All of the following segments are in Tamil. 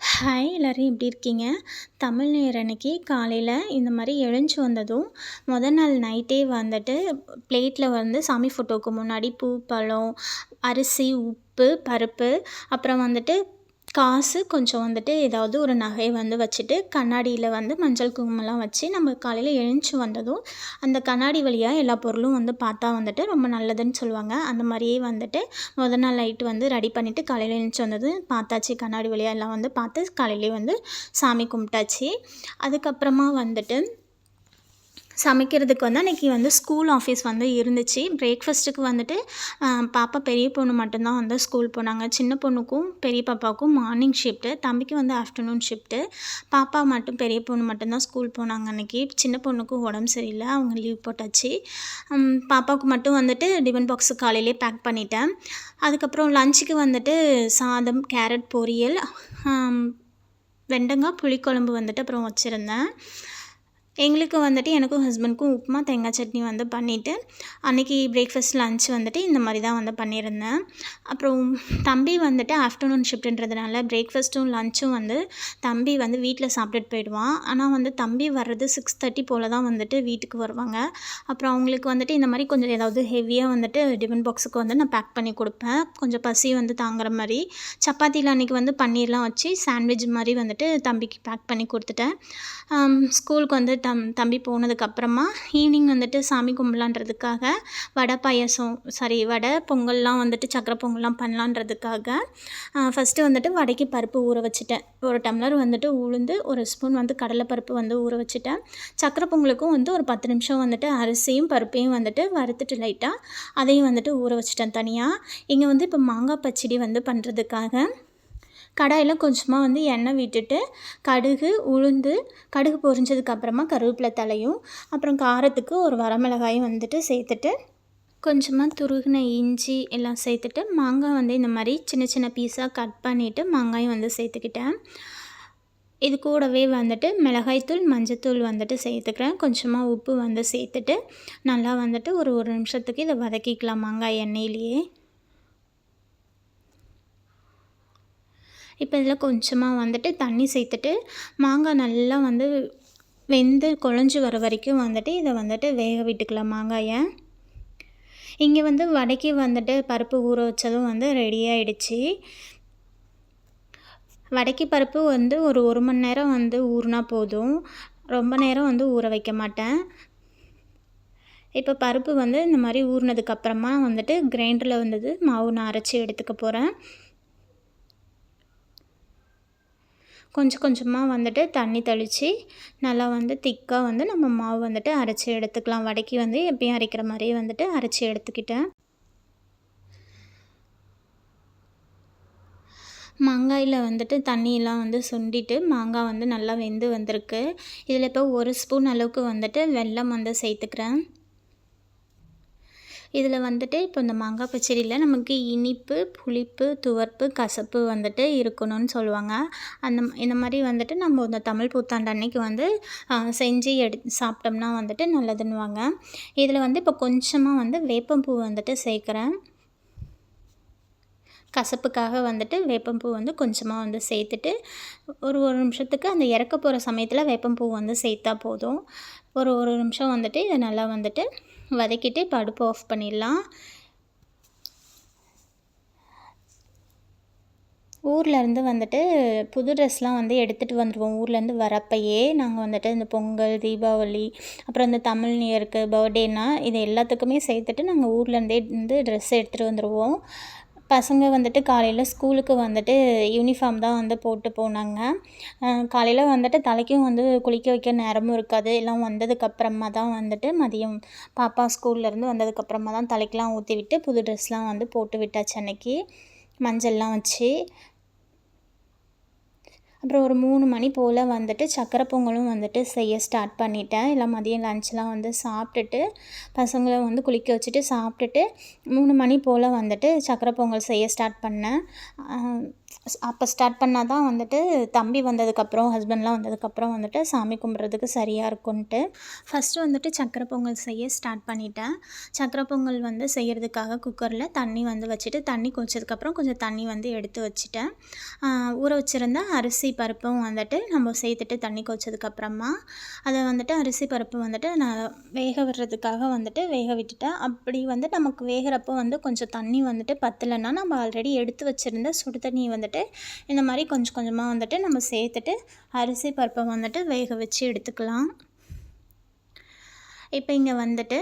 ஹாய் எல்லோரும் எப்படி இருக்கீங்க? தமிழ் நேர் அன்னைக்கு காலையில் இந்த மாதிரி எழுந்துச்சி வந்ததும் மொதல் நாள் நைட்டே வந்துட்டு பிளேட்டில் வந்து சாமி ஃபோட்டோவுக்கு முன்னாடி பூ பழம் அரிசி உப்பு பருப்பு அப்புறம் வந்துட்டு காசு கொஞ்சம் வந்துட்டு ஏதாவது ஒரு நகை வந்து வச்சுட்டு கண்ணாடியில் வந்து மஞ்சள் குங்குமம்லாம் வச்சு நம்ம காலையில் எழுந்து வந்ததும் அந்த கண்ணாடி வழியாக எல்லா பொருளும் வந்து பார்த்தா வந்துட்டு ரொம்ப நல்லதுன்னு சொல்லுவாங்க. அந்த மாதிரியே வந்துட்டு முத நாள் நைட்டு வந்து ரெடி பண்ணிவிட்டு காலையில் எழுந்து வந்தது பார்த்தாச்சு கண்ணாடி வழியாக எல்லாம் வந்து பார்த்து காலையிலேயே வந்து சாமி கும்பிட்டாச்சு. அதுக்கப்புறமா வந்துட்டு சமைக்கிறதுக்கு வந்து அன்றைக்கி வந்து ஸ்கூல் ஆஃபீஸ் வந்து இருந்துச்சு. பிரேக்ஃபாஸ்ட்டுக்கு வந்துட்டு பாப்பா பெரிய பொண்ணு மட்டும்தான் வந்து ஸ்கூல் போனாங்க. சின்ன பொண்ணுக்கும் பெரிய பாப்பாவுக்கும் மார்னிங் ஷிஃப்ட்டு தம்பிக்கு வந்து ஆஃப்டர்நூன் ஷிஃப்ட்டு பாப்பா மட்டும் பெரிய பொண்ணு மட்டும்தான் ஸ்கூல் போனாங்க அன்றைக்கி சின்ன பொண்ணுக்கும் உடம்பு சரியில்லை. அவங்க லீவ் போட்டாச்சு. பாப்பாவுக்கு மட்டும் வந்துட்டு டிஃபன் பாக்ஸு காலையிலே பேக் பண்ணிட்டேன். அதுக்கப்புறம் லஞ்சுக்கு வந்துட்டு சாதம் கேரட் பொரியல் வெண்டங்காய் புளிக்குழம்பு வந்துட்டு அப்புறம் வச்சுருந்தேன். எங்களுக்கு வந்துட்டு எனக்கும் ஹஸ்பண்ட்க்கும் உப்புமா தேங்காய் சட்னி வந்து பண்ணிவிட்டு அன்றைக்கி பிரேக்ஃபாஸ்ட் லன்ச் வந்துட்டு இந்த மாதிரி தான் வந்து பண்ணியிருந்தேன். அப்புறம் தம்பி வந்துட்டு ஆஃப்டர்நூன் ஷிஃப்ட்டுன்றதுனால பிரேக்ஃபாஸ்ட்டும் லன்ச்சும் வந்து தம்பி வந்து வீட்டில் சாப்பிட்டுட்டு போயிடுவான். ஆனால் வந்து தம்பி வர்றது சிக்ஸ் தேர்ட்டி போல் தான் வந்துட்டு வீட்டுக்கு வருவாங்க. அப்புறம் அவங்களுக்கு வந்துட்டு இந்த மாதிரி கொஞ்சம் ஏதாவது ஹெவியாக வந்துட்டு டிஃபன் பாக்ஸுக்கு வந்து நான் பேக் பண்ணி கொடுப்பேன். கொஞ்சம் பசி வந்து தாங்குற மாதிரி. சப்பாத்தியில் அன்றைக்கி வந்து பன்னீர்லாம் வச்சு சாண்ட்விச் மாதிரி வந்துட்டு தம்பிக்கு பேக் பண்ணி கொடுத்துட்டேன். ஸ்கூலுக்கு வந்து தம் தம்பி போனதுக்கப்புறமா ஈவினிங் வந்துட்டு சாமி கும்பலான்றதுக்காக வடை பாயசம் சாரி வடை பொங்கல்லாம் வந்துட்டு சக்கரை பொங்கல்லாம் பண்ணலான்றதுக்காக ஃபஸ்ட்டு வந்துட்டு வடைக்கு பருப்பு ஊற வச்சுட்டேன். ஒரு டம்ளர் வந்துட்டு உளுந்து ஒரு ஸ்பூன் வந்து கடலைப்பருப்பு வந்து ஊற வச்சுட்டேன். சக்கரை பொங்கலுக்கும் வந்து ஒரு பத்து நிமிஷம் வந்துட்டு அரிசியும் பருப்பையும் வந்துட்டு வறுத்துட்டு லைட்டாக அதையும் வந்துட்டு ஊற வச்சுட்டேன் தனியாக இங்கே வந்து இப்போ மாங்காய் பச்சடி வந்து பண்ணுறதுக்காக கடாயில் கொஞ்சமாக வந்து எண்ணெய் விட்டுட்டு கடுகு உளுந்து கடுகு பொரிஞ்சதுக்கப்புறமா கருவேப்பிலை தலையும் அப்புறம் காரத்துக்கு ஒரு வரமிளகாயும் வந்துட்டு சேர்த்துட்டு கொஞ்சமாக துருகின இஞ்சி எல்லாம் சேர்த்துட்டு மாங்காய் வந்து இந்த மாதிரி சின்ன சின்ன பீஸாக கட் பண்ணிவிட்டு மாங்காயும் வந்து சேர்த்துக்கிட்டேன். இது கூடவே வந்துட்டு மிளகாய்த்தூள் மஞ்சத்தூள் வந்துட்டு சேர்த்துக்கிறேன். கொஞ்சமாக உப்பு வந்து சேர்த்துட்டு நல்லா வந்துட்டு ஒரு ஒரு நிமிஷத்துக்கு இதை வதக்கிக்கலாம் மாங்காய் எண்ணெயிலேயே. இப்போ இதில் கொஞ்சமாக வந்துட்டு தண்ணி சேர்த்துட்டு மாங்காய் நல்லா வந்து வெந்து குழஞ்சி வர வரைக்கும் வந்துட்டு இதை வந்துட்டு வேக விட்டுக்கலாம் மாங்காயை. இங்கே வந்து வடைக்கு வந்துட்டு பருப்பு ஊற வச்சதும் வந்து ரெடி ஆகிடுச்சி வடைக்கு பருப்பு வந்து ஒரு ஒரு மணி நேரம் வந்து ஊறினா போதும். ரொம்ப நேரம் வந்து ஊற வைக்க மாட்டேன். இப்போ பருப்பு வந்து இந்த மாதிரி ஊறினதுக்கப்புறமா வந்துட்டு கிரைண்டரில் வந்தது மாவு நான் அரைச்சி எடுத்துக்க போகிறேன் கொஞ்சம் கொஞ்சமாக வந்துட்டு தண்ணி தெளித்து நல்லா வந்து திக்காக வந்து நம்ம மாவு வந்துட்டு அரைச்சி எடுத்துக்கலாம். வடைக்கு வந்து எப்பயும் அரைக்கிற மாதிரியே வந்துட்டு அரைச்சி எடுத்துக்கிட்டேன். மாங்காயில் வந்துட்டு தண்ணியெல்லாம் வந்து சுண்டிட்டு மாங்காய் வந்து நல்லா வெந்து வந்திருக்கு. இதில் இப்போ ஒரு ஸ்பூன் அளவுக்கு வந்துட்டு வெல்லம் வந்து சேர்த்துக்கிறேன். இதில் வந்துட்டு இப்போ இந்த மாங்காய் பச்சடியில் நமக்கு இனிப்பு புளிப்பு துவர்ப்பு கசப்பு வந்துட்டு இருக்கணும்னு சொல்லுவாங்க. அந்த இந்த மாதிரி வந்துட்டு நம்ம இந்த தமிழ் புத்தாண்டு அன்னைக்கு வந்து செஞ்சு எடு சாப்பிட்டோம்னா வந்துட்டு நல்லதுன்னுவாங்க. இதில் வந்து இப்போ கொஞ்சமாக வந்து வேப்பம்பூ வந்துட்டு சேர்க்குறேன். கசப்புக்காக வந்துட்டு வேப்பம்பூ வந்து கொஞ்சமாக வந்து சேர்த்துட்டு ஒரு ஒரு நிமிஷத்துக்கு அந்த இறக்க போகிற சமயத்தில் வேப்பம்பூ வந்து சேர்த்தா போதும். ஒரு ஒரு நிமிஷம் வந்துட்டு இதை நல்லா வந்துட்டு வதக்கிட்டு இப்போ அடுப்பு ஆஃப் பண்ணிடலாம். ஊர்லேருந்து வந்துட்டு புது ட்ரெஸ்லாம் வந்து எடுத்துகிட்டு வந்துடுவோம் ஊர்லேருந்து வரப்பையே நாங்கள் வந்துட்டு இந்த பொங்கல் தீபாவளி அப்புறம் இந்த தமிழ் நியூ இயருக்கு பர்த்டேனா இது எல்லாத்துக்குமே சேர்த்துட்டு நாங்கள் ஊர்லேருந்தே வந்து ட்ரெஸ் எடுத்துகிட்டு வந்துடுவோம் பசங்க வந்துட்டு காலையில் ஸ்கூலுக்கு வந்துட்டு யூனிஃபார்ம் தான் வந்து போட்டு போனாங்க. காலையில் வந்துட்டு தலைக்கும் வந்து குளிக்க வைக்க நேரமும் இருக்காது. எல்லாம் வந்ததுக்கப்புறமா தான் வந்துட்டு மதியம் பாப்பா ஸ்கூல்லேருந்து வந்ததுக்கப்புறமா தான் தலைக்கெலாம் ஊற்றி விட்டு புது ட்ரெஸ்லாம் வந்து போட்டு விட்டாச்சு அன்னைக்கு. மஞ்சள்லாம் வச்சு. அப்புறம் ஒரு மூணு மணி போல் வந்துட்டு சக்கரை பொங்கலும் வந்துட்டு செய்ய ஸ்டார்ட் பண்ணிட்டேன். எல்லாம் மதியம் லஞ்செலாம் வந்து சாப்பிட்டுட்டு பசங்களை வந்து குளிக்க வச்சுட்டு சாப்பிட்டுட்டு மூணு மணி போல் வந்துட்டு சக்கரை பொங்கல் செய்ய ஸ்டார்ட் பண்ணேன். அப்போ ஸ்டார்ட் பண்ணால் தான் வந்துட்டு தம்பி வந்ததுக்கப்புறம் ஹஸ்பண்ட்லாம் வந்ததுக்கப்புறம் வந்துட்டு சாமி கும்பிட்றதுக்கு சரியாக இருக்கும்ன்ட்டு ஃபஸ்ட்டு வந்துட்டு சக்கரை பொங்கல் செய்ய ஸ்டார்ட் பண்ணிட்டேன். சக்கரை பொங்கல் வந்து செய்கிறதுக்காக குக்கரில் தண்ணி வந்து வச்சுட்டு தண்ணி கொதிச்சதுக்கப்புறம் கொஞ்சம் தண்ணி வந்து எடுத்து வச்சுட்டேன். ஊற வச்சுருந்த அரிசி பருப்பும் வந்துட்டு நம்ம சேர்த்துட்டு தண்ணி கொச்சதுக்கப்புறமா அதை வந்துட்டு அரிசி பருப்பு வந்துட்டு நான் வேக விடுறதுக்காக வந்துட்டு வேக விட்டுட்டேன். அப்படி வந்து நமக்கு வேகிறப்போ வந்து கொஞ்சம் தண்ணி வந்துட்டு பத்தலைன்னா நம்ம ஆல்ரெடி எடுத்து வச்சுருந்த சுடு தண்ணியை வந்துட்டு இந்த மாதிரி கொஞ்சம் கொஞ்சமாக வந்துட்டு நம்ம சேர்த்துட்டு அரிசி பருப்பை வந்துட்டு வேக வச்சு எடுத்துக்கலாம். இப்போ இங்கே வந்துட்டு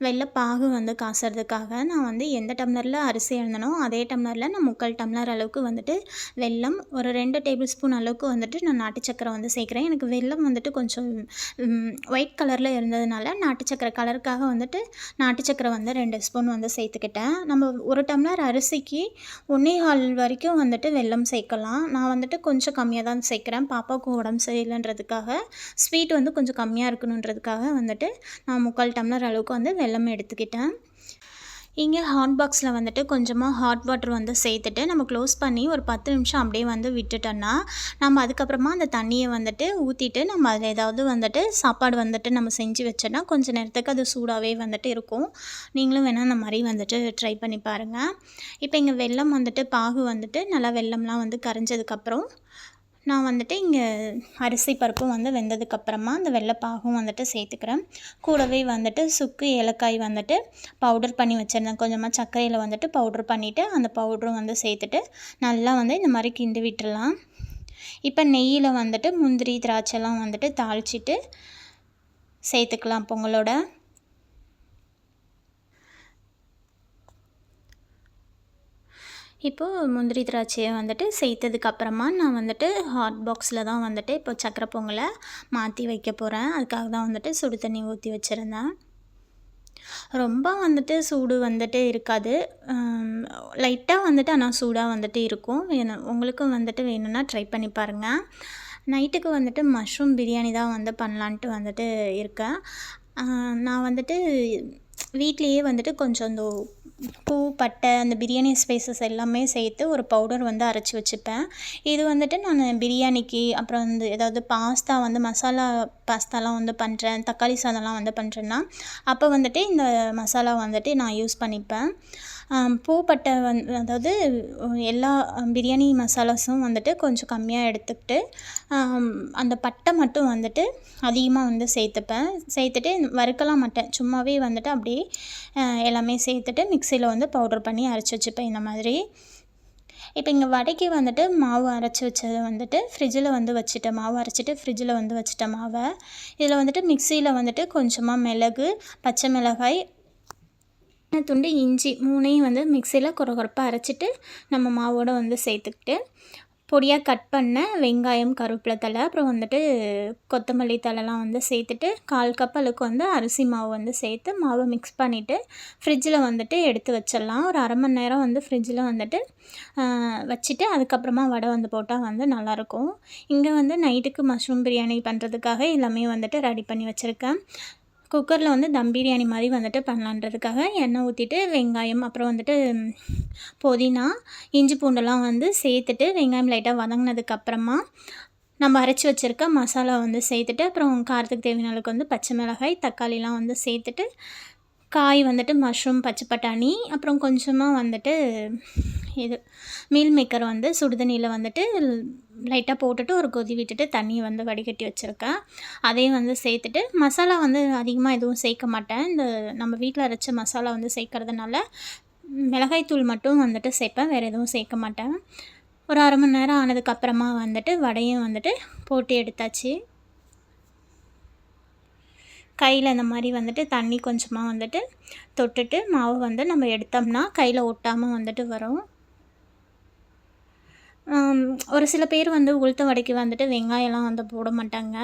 வெள்ளைப்பாகு வந்து காசுறதுக்காக நான் வந்து எந்த டம்ளரில் அரிசி எழுந்தனோ அதே டம்ளரில் நான் முக்கால் டம்ளர் அளவுக்கு வந்துட்டு வெல்லம் ஒரு ரெண்டு டேபிள் ஸ்பூன் அளவுக்கு வந்துட்டு நான் நாட்டு சக்கரை வந்து சேர்க்குறேன். எனக்கு வெல்லம் வந்துட்டு கொஞ்சம் ஒயிட் கலரில் இருந்ததுனால நாட்டு சக்கரை கலருக்காக வந்துட்டு நாட்டு சக்கரை வந்து ரெண்டு ஸ்பூன் வந்து சேர்த்துக்கிட்டேன். நம்ம ஒரு டம்ளர் அரிசிக்கு ஒன்றே கால் வரைக்கும் வந்துட்டு வெல்லம் சேர்க்கலாம். நான் வந்துட்டு கொஞ்சம் கம்மியாக தான் சேர்க்குறேன். பாப்பாவுக்கு உடம்பு சரியில்லைன்றதுக்காக ஸ்வீட் வந்து கொஞ்சம் கம்மியாக இருக்கணுன்றதுக்காக வந்துட்டு நான் முக்கால் டம்ளர் அளவுக்கு வந்து வெல்லம் எடுத்துக்கிட்டேன். இங்கே ஹாட் பாக்ஸில் வந்துட்டு கொஞ்சமாக ஹாட் வாட்டர் வந்து சேர்த்துட்டு நம்ம க்ளோஸ் பண்ணி ஒரு பத்து நிமிஷம் அப்படியே வந்து விட்டுட்டோன்னா நம்ம அதுக்கப்புறமா அந்த தண்ணியை வந்துட்டு ஊற்றிட்டு நம்ம அதில் ஏதாவது வந்துட்டு சாப்பாடு வந்துட்டு நம்ம செஞ்சு வச்சோன்னா கொஞ்சம் நேரத்துக்கு அது சூடாகவே வந்துட்டு இருக்கும். நீங்களும் வேணால் அந்த மாதிரி வந்துட்டு ட்ரை பண்ணி பாருங்கள் இப்போ இங்கே வெல்லம் வந்துட்டு பாகு வந்துட்டு நல்லா வெல்லம்லாம் வந்து கரைஞ்சதுக்கப்புறம் நான் வந்துட்டு இங்கே அரிசி பருப்பும் வந்து வெந்ததுக்கப்புறமா அந்த வெள்ளைப்பாகும் வந்துட்டு சேர்த்துக்கிறேன். கூடவே வந்துட்டு சுக்கு ஏலக்காய் வந்துட்டு பவுடர் பண்ணி வச்சுருந்தேன். கொஞ்சமாக சர்க்கரையில் வந்துட்டு பவுடர் பண்ணிவிட்டு அந்த பவுடரும் வந்து சேர்த்துட்டு நல்லா வந்து இந்த மாதிரி கிண்டி விட்டுடலாம். இப்போ நெய்யில் வந்துட்டு முந்திரி திராட்சைலாம் வந்துட்டு தாளிச்சிட்டு சேர்த்துக்கலாம் பொங்கலோட. இப்போது முந்திரி திராட்சையை வந்துட்டு சேர்த்ததுக்கப்புறமா நான் வந்துட்டு ஹாட் பாக்ஸில் தான் வந்துட்டு இப்போ சக்கரை பொங்கலை மாற்றி வைக்க போகிறேன் அதுக்காக தான் வந்துட்டு சுடு தண்ணி ஊற்றி வச்சுருந்தேன். ரொம்ப வந்துட்டு சூடு வந்துட்டு இருக்காது. லைட்டாக வந்துட்டு ஆனால் சூடாக வந்துட்டு இருக்கும். வேணும் உங்களுக்கும் வந்துட்டு வேணும்னா ட்ரை பண்ணி பாருங்கள் நைட்டுக்கு வந்துட்டு மஷ்ரூம் பிரியாணி தான் வந்து பண்ணலான்ட்டு வந்துட்டு இருக்கேன். நான் வந்துட்டு வீட்லேயே வந்துட்டு கொஞ்சம் இந்த பூ பட்டை அந்த பிரியாணி ஸ்பைசஸ் எல்லாமே சேர்த்து ஒரு பவுடர் வந்து அரைச்சி வச்சுப்பேன். இது வந்துட்டு நான் பிரியாணிக்கு அப்புறம் வந்து ஏதாவது பாஸ்தா வந்து மசாலா பாஸ்தாலாம் வந்து பண்ணுறேன் தக்காளி சாதம்லாம் வந்து பண்ணுறேன்னா அப்போ வந்துட்டு இந்த மசாலா வந்துட்டு நான் யூஸ் பண்ணிப்பேன். பூப்பட்டை வந் அதாவது எல்லா பிரியாணி மசாலாஸும் வந்துட்டு கொஞ்சம் கம்மியாக எடுத்துக்கிட்டு அந்த பட்டை மட்டும் வந்துட்டு அதிகமாக வந்து சேர்த்துப்பேன். சேர்த்துட்டு வறுக்கலாம் மாட்டேன். சும்மாவே வந்துட்டு அப்படியே எல்லாமே சேர்த்துட்டு மிக்சியில் வந்து பவுடர் பண்ணி அரைச்சி வச்சுப்பேன் இந்த மாதிரி. இப்போ இங்கே வடைக்கு வந்துட்டு மாவு அரைச்சி வச்சது வந்துட்டு ஃப்ரிட்ஜில் வந்து வச்சுட்டேன். மாவு அரைச்சிட்டு ஃப்ரிட்ஜில் வந்து வச்சுட்டேன் மாவை. இதில் வந்துட்டு மிக்சியில் வந்துட்டு கொஞ்சமாக மிளகு பச்சை மிளகாய் துண்டு இஞ்சி மூணையும் வந்து மிக்சியில் குறகுறப்பாக அரைச்சிட்டு நம்ம மாவோடு வந்து சேர்த்துக்கிட்டு பொடியாக கட் பண்ண வெங்காயம் கருவேப்பிலை தழை அப்புறம் வந்துட்டு கொத்தமல்லி தழைலாம் வந்து சேர்த்துட்டு கால் கப் அளவுக்கு வந்து அரிசி மாவு வந்து சேர்த்து மாவை மிக்ஸ் பண்ணிவிட்டு ஃப்ரிட்ஜில் வந்துட்டு எடுத்து வச்சிடலாம். ஒரு அரை மணி நேரம் வந்து ஃப்ரிட்ஜில் வந்துட்டு வச்சுட்டு அதுக்கப்புறமா வடை வந்து போட்டால் வந்து நல்லாயிருக்கும். இங்கே வந்து நைட்டுக்கு மஷ்ரூம் பிரியாணி பண்ணுறதுக்காக எல்லாமே வந்துட்டு ரெடி பண்ணி வச்சுருக்கேன். குக்கரில் வந்து தம் பிரியாணி மாதிரி வந்துட்டு பண்ணலான்றதுக்காக எண்ணெய் ஊற்றிட்டு வெங்காயம் அப்புறம் வந்துட்டு புதினா இஞ்சி பூண்டெல்லாம் வந்து சேர்த்துட்டு வெங்காயம் லைட்டாக வதங்கினதுக்கப்புறமா நம்ம அரைச்சி வச்சுருக்க மசாலா வந்து சேர்த்துட்டு அப்புறம் காரத்துக்கு தேவையான அளவுக்கு வந்து பச்சை மிளகாய் தக்காளிலாம் வந்து சேர்த்துட்டு காய் வந்துட்டு மஷ்ரூம் பச்சை பட்டாணி அப்புறம் கொஞ்சமாக வந்துட்டு இது மீல் மேக்கர் வந்து சுடுதண்ணியில் வந்துட்டு லைட்டாக போட்டுட்டு ஒரு கொதி விட்டுட்டு தண்ணியை வந்து வடிகட்டி வச்சுருக்கேன். அதையும் வந்து சேர்த்துட்டு மசாலா வந்து அதிகமாக எதுவும் சேர்க்க மாட்டேன். இந்த நம்ம வீட்டில் அரைச்ச மசாலா வந்து சேர்க்கறதுனால மிளகாய்த்தூள் மட்டும் வந்துட்டு சேர்ப்பேன். வேறு எதுவும் சேர்க்க மாட்டேன். ஒரு அரை மணி நேரம் ஆனதுக்கப்புறமா வந்துட்டு வடையும் வந்துட்டு போட்டு எடுத்தாச்சு. கையில் இந்த மாதிரி வந்துட்டு தண்ணி கொஞ்சமாக வந்துட்டு தொட்டுட்டு மாவு வந்து நம்ம எடுத்தோம்னா கையில் ஒட்டாமல் வந்துட்டு வரும். ஒரு சில பேர் வந்து உளுத்த வடைக்கு வந்துட்டு வெங்காயம்லாம் வந்து போட மாட்டாங்க.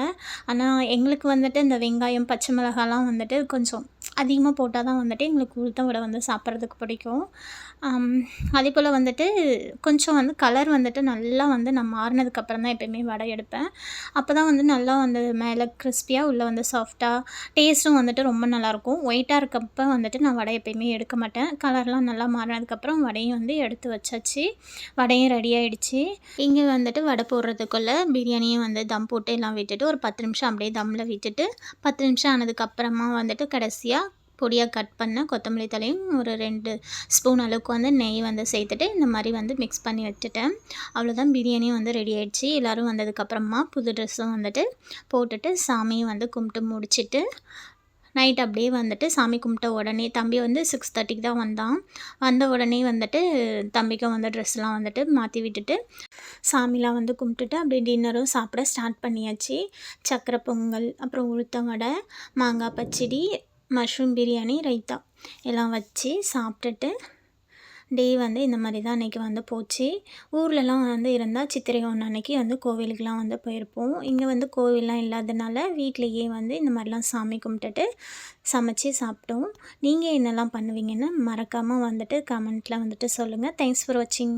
ஆனால் எங்களுக்கு வந்துட்டு இந்த வெங்காயம் பச்சை மிளகாலாம் வந்துட்டு கொஞ்சம் அதிகமாக போட்டால் தான் வந்துட்டு எங்களுக்கு உளுத்தம் வடை வந்து சாப்பிட்றதுக்கு பிடிக்கும். அதே போல் வந்துட்டு கொஞ்சம் வந்து கலர் வந்துட்டு நல்லா வந்து நான் மாறினதுக்கப்புறம் தான் எப்போயுமே வடை எடுப்பேன். அப்போ தான் வந்து நல்லா வந்து மேலே கிறிஸ்பியாக உள்ளே வந்து சாஃப்டாக டேஸ்ட்டும் வந்துட்டு ரொம்ப நல்லாயிருக்கும். ஒயிட்டாக இருக்கப்போ வந்துட்டு நான் வடை எப்போயுமே எடுக்க மாட்டேன். கலர்லாம் நல்லா மாறினதுக்கப்புறம் வடையும் வந்து எடுத்து வச்சாச்சு. வடையும் ரெடி ஆகிடுச்சு இங்கே வந்துட்டு வடை போடுறதுக்குள்ளே பிரியாணியும் வந்து தம் போட்டு எல்லாம் விட்டுட்டு ஒரு பத்து நிமிஷம் அப்படியே தம்மில் விட்டுட்டு பத்து நிமிஷம் ஆனதுக்கப்புறமா வந்துட்டு கடைசியாக பொடியாக கட் பண்ண கொத்தமல்லி தலையும் ஒரு ரெண்டு ஸ்பூன் அளவுக்கு வந்து நெய் வந்து சேர்த்துட்டு இந்த மாதிரி வந்து மிக்ஸ் பண்ணி வச்சுட்டேன். அவ்வளோதான் பிரியாணியும் வந்து ரெடி ஆகிடுச்சு எல்லோரும் வந்ததுக்கப்புறமா புது ட்ரெஸ்ஸும் வந்துட்டு போட்டுட்டு சாமியும் வந்து கும்பிட்டு முடிச்சுட்டு நைட் அப்படியே வந்துட்டு சாமி கும்பிட்ட உடனே தம்பி வந்து சிக்ஸ் தேர்ட்டிக்கு தான் வந்தான். வந்த உடனே வந்துட்டு தம்பிக்கும் வந்து ட்ரெஸ்லாம் வந்துட்டு மாற்றி விட்டுட்டு சாமிலாம் வந்து கும்பிட்டுட்டு அப்படியே டின்னரும் சாப்பிட ஸ்டார்ட் பண்ணியாச்சு. சக்கரை பொங்கல் அப்புறம் உளுத்தம் வடை மாங்காய் பச்சடி மஷ்ரூம் பிரியாணி ரைத்தா. எல்லாம் வச்சு சாப்பிட்டுட்டு டே வந்து இந்த மாதிரி தான் அன்றைக்கி வந்து போச்சு. ஊர்லலாம் வந்து இருந்தால் சித்திரை ஒன்று அன்னைக்கு வந்து கோவிலுக்கெலாம் வந்து போயிருப்போம். இங்கே வந்து கோவில்லாம் இல்லாதனால வீட்லேயே வந்து இந்த மாதிரிலாம் சாமி கும்பிட்டுட்டு சமைச்சு சாப்பிட்டோம். நீங்கள் என்னெல்லாம் பண்ணுவீங்கன்னு மறக்காமல் வந்துட்டு கமெண்ட்டில் வந்துட்டு சொல்லுங்கள் தேங்க்ஸ் ஃபார் வாட்சிங்